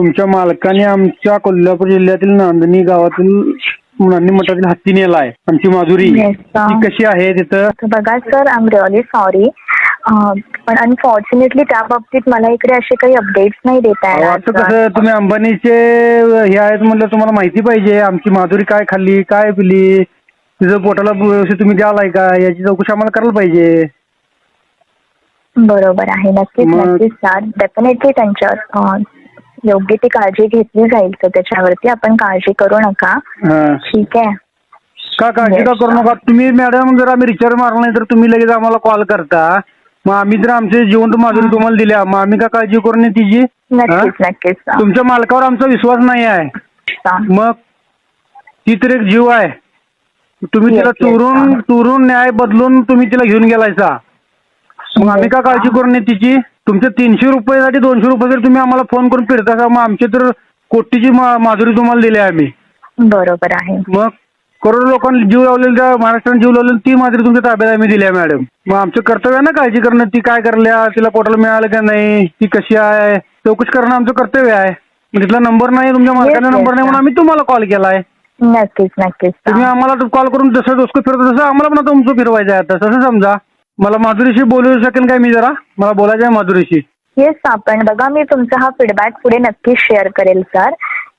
तुमच्या मालकाने आमच्या कोल्हापूर जिल्ह्यातील नांदणी गावातील नांदणी मठातील हत्ती नेलाय. आमची माधुरी Yes, sir. ती कशी आहे तिथं? बघा sir I am really sorry पण अनफॉर्च्युनेटली त्या बाबतीत मला इकडे असे काही अपडेट्स नाही देता अहो, येणार आता sir. कसं तुम्ही अंबानीचे हे आहेत म्हणलं तुम्हाला माहिती पाहिजे. आमची माधुरी काय खाल्ली काय पिली तिचं पोटाला व्यवस्थित तुम्ही द्यालाय का? याची चौकशी आम्हाला करायला पाहिजे. बरोबर आहे. नक्कीच मग- नक्कीच सर डेफिनेटली त्यांच्यावर अं, योग्य ती काळजी घेतली जाईल तर त्याच्यावरती आपण काळजी करू नका हा. ठीक आहे का काळजी का करू. नका तुम्ही मॅडम जर आम्ही रिचार्ज मारला नाही तर तुम्ही लगेच आम्हाला कॉल करता मग आम्ही जर आमचे जिवंत माधुरी तुम्हाला दिल्या मग आम्ही का काळजी करू नये तिची नक्कीच हा? तुमच्या मालकावर आमचा विश्वास नाही आहे. मग ती तर एक जीव आहे तुम्ही तिला yes, sir. चोरून न्याय बदलून तुम्ही तिला घेऊन गेलायचा मग आम्ही का काळजी. करू नये तिची तुमच्या तीनशे रुपयासाठी दोनशे रुपये जर तुम्ही आम्हाला फोन करून फिरता मग आमची तर कोटीची मा- माधुरी तुम्हाला दिली आहे आम्ही. बरोबर आहे. मग करोडो लोकांनी जीव लावलेला त्या महाराष्ट्राने जीव लावलेला ती मात्र तुमच्या ताब्यात आम्ही दिली आहे मॅडम. मग आमचं कर्तव्य आहे ना काळजी करणं ती काय करल्या तिला पोटाला मिळालं का नाही ती कशी आहे चौकशी करणं आमचं कर्तव्य आहे. मग तिथला नंबर नाही तुमच्या मालकाचा yes, नंबर नाही म्हणून. आम्ही तुम्हाला कॉल केलाय. नक्कीच नक्कीच sir. तुम्ही आम्हाला कॉल करून जसं डोसकं फिरतो तसं आम्हाला पण आता तुमचं फिरवायचं आहे आता. तसं समजा. मला माधुरीशी बोलू शकेल काय मी जरा? मला बोलायचं आहे माधुरीशी. येस आपण बघा मी तुमचा हा फीडबॅक पुढे नक्कीच शेअर करेल सर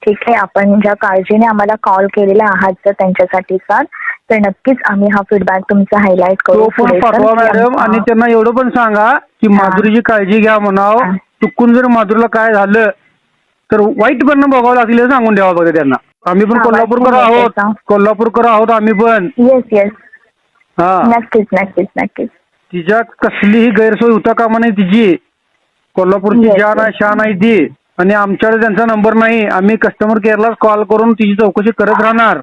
ठीक आहे आपण ज्या काळजीने आम्हाला कॉल केलेला आहात सर त्यांच्यासाठी सर तर नक्कीच आम्ही हा फीडबॅक तुमचा हायलाईट तो करू फोन पुढे, sir. पाठवा की मॅडम आणि त्यांना एवढं पण सांगा की हा. माधुरीची काळजी घ्या म्हणावं. हा. चुकून जर माधुरीला काय झालं तर वाईट परिणाम भोगावं लागतील हे सांगून द्यावं बघा त्यांना. आम्ही पण हा, कोल्हापूरकर वाईट आहोत. कोल्हापूरकर आहोत आम्ही पण. येस येस हा. नक्कीच नक्कीच नक्कीच. तिच्या कसलीही गैरसोय होता कामा नाही तिची. कोल्हापूरची जान आहे. शान आहे ती. आणि आमच्याकडे त्यांचा नंबर नाही. आम्ही कस्टमर केअरला कॉल करून तिची चौकशी करत राहणार.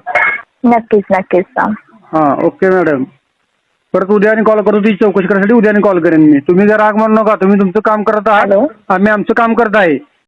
नक्कीच नक्कीच सर हा ओके मॅडम परत उद्या आणि कॉल करू तिची चौकशी करण्यासाठी उद्या आणि कॉल करेन मी. तुम्ही जर राग मानू नका. तुम्ही तुमचं काम करत आहात. आम्ही आमचं काम करत आहे.